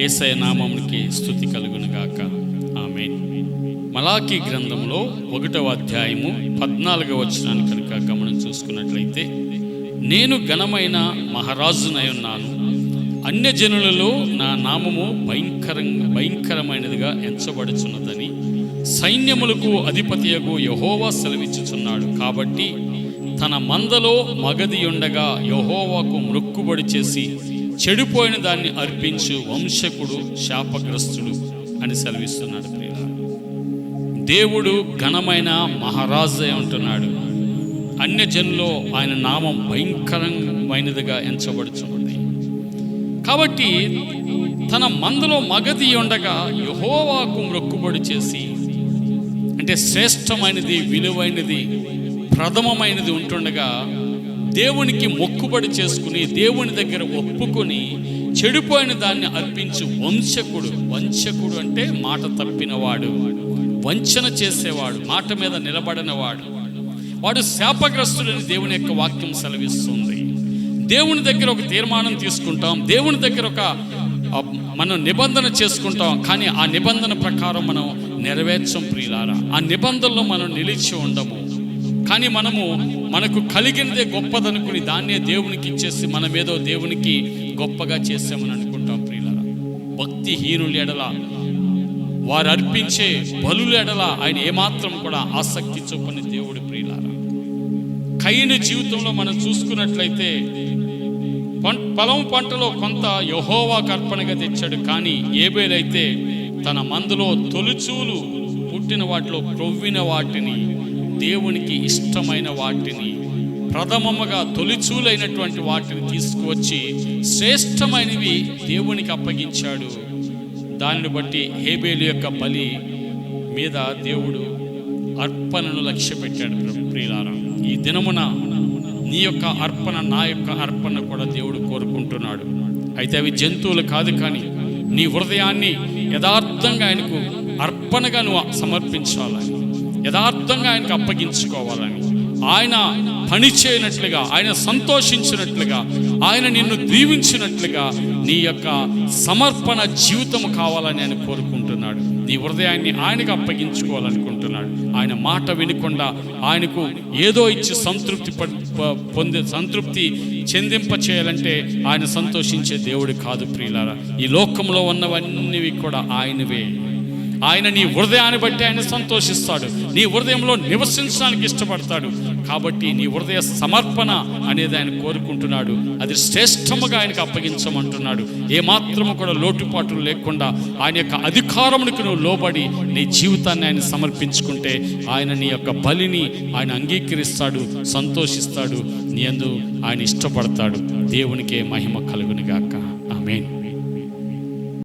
ఏసయ నామమునికి స్థుతి కలుగునుగాక. ఆమె మలాకీ గ్రంథంలో ఒకటవ అధ్యాయము పద్నాలుగవ వచనాన్ని కనుక గమనం చూసుకున్నట్లయితే నేను ఘనమైన మహారాజునై ఉన్నాను అన్యజనులలో నా నామము భయంకరంగా భయంకరమైనదిగా ఎంచబడుచున్నదని సైన్యములకు అధిపతియగు యహోవా సెలవిచ్చుచున్నాడు. కాబట్టి తన మందలో మగది ఉండగా యహోవాకు మృక్కుబడి చేసి చెడిపోయిన దాన్ని అర్పించు వంశకుడు శాపగ్రస్తుడు అని సెలవిస్తున్నాడు ప్రియుల దేవుడు ఘనమైన మహారాజే ఉంటున్నాడు అన్యజనులో ఆయన నామం భయంకరమైనదిగా ఎంచబడుచుంది కాబట్టి తన మందలో మగది ఉండగా యహోవాకు మొక్కుబడి చేసి అంటే శ్రేష్టమైనది విలువైనది ప్రథమమైనది ఉంటుండగా దేవునికి మొక్కుబడి చేసుకుని దేవుని దగ్గర ఒప్పుకొని చెడిపోయిన దాన్ని అర్పించు వంశకుడు. వంశకుడు అంటే మాట తప్పినవాడు. వంచన చేసేవాడు మాట మీద నిలబడినవాడు. వాడు శాపగ్రస్తుడని దేవుని యొక్క వాక్యం సెలవిస్తుంది. దేవుని దగ్గర ఒక తీర్మానం తీసుకుంటాం. దేవుని దగ్గర ఒక మనం నిబంధన చేసుకుంటాం. కానీ ఆ నిబంధన ప్రకారం మనం నెరవేర్చం ప్రియులారా. ఆ నిబంధనలో మనం నిలిచి ఉండము. కానీ మనము మనకు కలిగినదే గొప్పదనుకుని దాన్నే దేవునికి ఇచ్చేసి మనమేదో దేవునికి గొప్పగా చేసామని అనుకుంటాం ప్రియులారా. భక్తిహీనులు ఎడల వారు అర్పించే బలుల ఎడల ఆయన ఏమాత్రం కూడా ఆసక్తి చూపని దేవుడు ప్రియులారా. కయ్యని జీవితంలో మనం చూసుకున్నట్లయితే పం- పొలం పంటలో కొంత యహోవాకు అర్పణగా తెచ్చాడు కానీ ఏబేలైతే తన మందులో తొలుచూలు పుట్టిన వాటిలో కొవ్విన వాటిని దేవునికి ఇష్టమైన వాటిని ప్రథమముగా తొలిచూలైనటువంటి వాటిని తీసుకువచ్చి శ్రేష్టమైనవి దేవునికి అప్పగించాడు. దానిని బట్టి హేబేలు యొక్క బలి మీద దేవుడు అర్పణను లక్ష్య పెట్టాడు ప్రియులారా. ఈ దినమున నీ యొక్క అర్పణ నా యొక్క అర్పణ కూడా దేవుడు కోరుకుంటున్నాడు. అయితే అవి జంతువులు కాదు కానీ నీ హృదయాన్ని యథార్థంగా ఆయనకు అర్పణగా నువ్వు సమర్పించాలని యథార్థంగా ఆయనకు అప్పగించుకోవాలని. ఆయన పని చేయనట్లుగా ఆయన సంతోషించినట్లుగా ఆయన నిన్ను దీవించినట్లుగా నీ యొక్క సమర్పణ జీవితం కావాలని ఆయన కోరుకుంటున్నాడు. నీ హృదయాన్ని ఆయనకు అప్పగించుకోవాలనుకుంటున్నాడు. ఆయన మాట వినకుండా ఆయనకు ఏదో ఇచ్చి సంతృప్తి ప- పొందే సంతృప్తి చెందింప చేయాలంటే ఆయన సంతోషించే దేవుడు కాదు ప్రియులారా. ఈ లోకంలో ఉన్నవన్నీ కూడా ఆయనవే. ఆయన నీ హృదయాన్ని బట్టి ఆయన సంతోషిస్తాడు. నీ హృదయంలో నివసించడానికి ఇష్టపడతాడు. కాబట్టి నీ హృదయ సమర్పణ అనేది ఆయన కోరుకుంటున్నాడు. అది శ్రేష్టముగా ఆయనకు అప్పగించమంటున్నాడు. ఏమాత్రము కూడా లోటుపాట్లు లేకుండా ఆయన యొక్క అధికారమునికి నువ్వు లోబడి నీ జీవితాన్ని ఆయన సమర్పించుకుంటే ఆయన నీ యొక్క బలిని ఆయన అంగీకరిస్తాడు సంతోషిస్తాడు నీ అందు ఆయన ఇష్టపడతాడు. దేవునికే మహిమ కలుగునిగాక. ఆమెను.